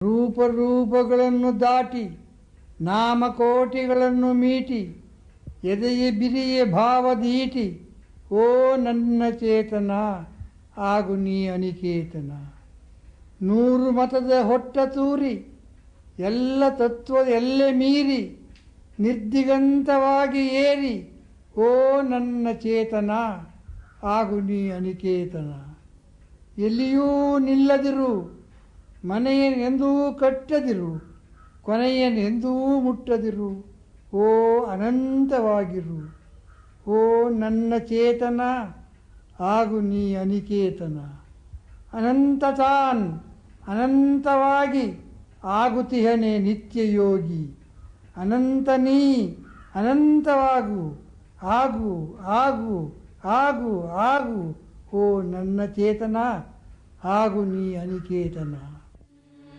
ರೂಪರೂಪಗಳನ್ನು ದಾಟಿ ನಾಮಕೋಟಿಗಳನ್ನು ಮೀಟಿ ಎದೆಯ ಬಿರಿಯ ಭಾವದೀಟಿ ಓ ನನ್ನ ಚೇತನ ಆಗು ನೀ ಅನಿಕೇತನ. ನೂರು ಮತದ ಹೊಟ್ಟ ತೂರಿ, ಎಲ್ಲ ತತ್ವದ ಎಲ್ಲೆ ಮೀರಿ, ನಿರ್ದಿಗಂತವಾಗಿ ಏರಿ, ಓ ನನ್ನ ಚೇತನ ಆಗು ನೀ ಅನಿಕೇತನ. ಎಲ್ಲಿಯೂ ನಿಲ್ಲದಿರು ಮನೆಯನೆಂದೂ ಕಟ್ಟದಿರು ಎಂದೂ ಮುಟ್ಟದಿರು. ಓ ಅನಂತವಾಗಿರು, ಓ ನನ್ನ ಚೇತನ ಹಾಗೂ ನೀ ಅನಿಕೇತನ. ಅನಂತತಾನ್, ಅನಂತವಾಗಿ ಆಗುತಿಹನೆ ನಿತ್ಯ ಯೋಗಿ ಅನಂತ ನೀ, ಅನಂತವಾಗು, ಆಗು ಆಗು ಆಗು ಆಗು. ಓ ನನ್ನ ಚೇತನ ಹಾಗೂ ನೀ ಅನಿಕೇತನ.